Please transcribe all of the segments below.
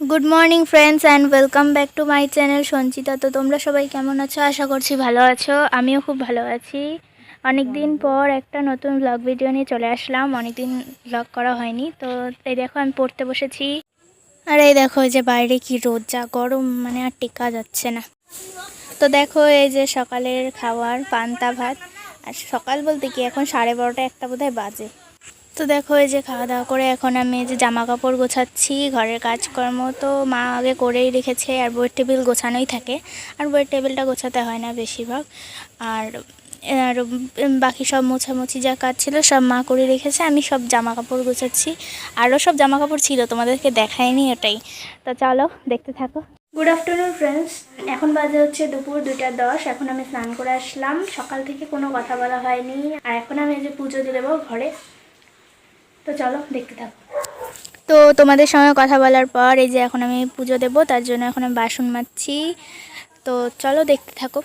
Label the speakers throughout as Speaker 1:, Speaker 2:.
Speaker 1: Good morning friends and welcome back to my channel Sanchita তো তোমরা সবাই কেমন আছো? আশা করছি ভালো আছো। আমিও খুব ভালো আছি। অনেক দিন পর একটা নতুন ব্লগ ভিডিও নিয়ে চলে আসলাম। অনেক দিন ব্লগ করা হয়নি। তো এই দেখো, আমি পড়তে বসেছি। আর এই দেখো যে বাইরে কি রোদ, যা গরম মানে আর টেকা যাচ্ছে না। তো দেখো, এই যে সকালের খাবার পান্তা ভাত। আর সকাল বলতে কি, এখন সাড়ে বারোটা একটা বোধহয় বাজে। তো দেখো এই যে খাওয়া দাওয়া করে এখন আমি যে জামা কাপড় গোছাচ্ছি, ঘরের কাজকর্ম তো মা আগে করেই রেখেছে আর বইয়ের টেবিল গোছানোই থাকে। আর বইয়ের টেবিলটা গোছাতে হয় না বেশিরভাগ। আর আর বাকি সব মোছামুছি যা কাজ ছিল সব মা করে রেখেছে, আমি সব জামা কাপড় গোছাচ্ছি। আরও সব জামা কাপড় ছিল, তোমাদেরকে দেখায়নি ওটাই। তো চলো, দেখতে থাকো। গুড আফটারনুন ফ্রেন্ডস এখন বাজে হচ্ছে দুপুর দুটা দশ। এখন আমি স্নান করে আসলাম। সকাল থেকে কোনো কথা বলা হয়নি। আর এখন আমি যে পুজো দিয়ে দেবো ঘরে। তো চলো দেখতে থাকো। তো তোমাদের সঙ্গে কথা বলার পর এই যে এখন আমি পুজো দেবো, তার জন্য এখন আমি বাসন মাজছি। তো চলো দেখতে থাকো।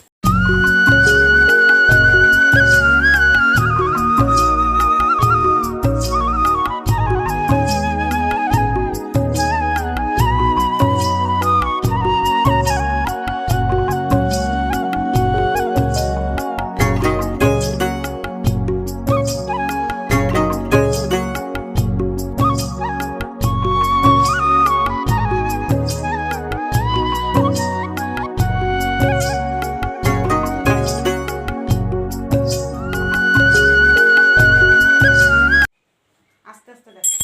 Speaker 2: আস্তে দেখা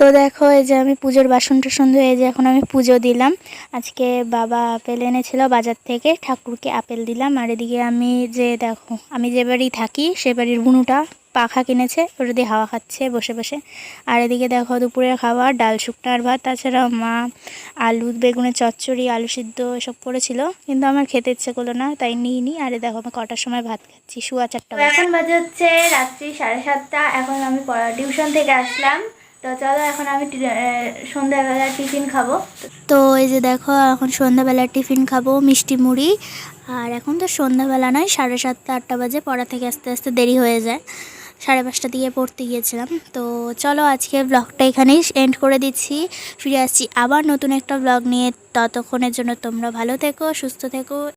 Speaker 1: তো দেখো, এই যে আমি পুজোর বাসন টাসন ধুয়ে যে এখন আমি পুজো দিলাম। আজকে বাবা আপেল এনেছিল বাজার থেকে, ঠাকুরকে আপেল দিলাম। আর এদিকে আমি যে দেখো, আমি যে বাড়ি থাকি, সে বাড়ির বুনুটা পাখা কিনেছে ওটা দিয়ে হাওয়া খাচ্ছে বসে বসে। আর এদিকে দেখো দুপুরের খাবার ডাল শুকনো আর ভাত তাছাড়া মা আলু বেগুনের চচ্চড়ি আলু সিদ্ধ এসব করেছিল। কিন্তু আমার খেতে ইচ্ছে করল না তাই নিই নি আর দেখো আমি কটার সময় ভাত খাচ্ছি শুয়া চারটা এখন বাজে হচ্ছে রাত্রি সাড়ে সাতটা এখন আমি টিউশন থেকে আসলাম। তো চলো এখন আমি সন্ধ্যাবেলা টিফিন খাব। তো এই যে দেখো এখন সন্ধ্যাবেলা টিফিন খাব মিষ্টি মুড়ি। আর এখন তো সন্ধ্যাবেলা নয় সাড়ে সাতটা আটটা বাজে পড়া থেকে আস্তে আস্তে দেরি হয়ে যায়। সাড়ে পাঁচটা দিয়ে পড়তে গিয়েছিলাম। তো চলো আজকে ব্লগটা এখানেই এন্ড করে দিচ্ছি। ফিরে আসছি আবার নতুন একটা ব্লগ নিয়ে। ততক্ষণের জন্য তোমরা ভালো থেকো, সুস্থ থেকো।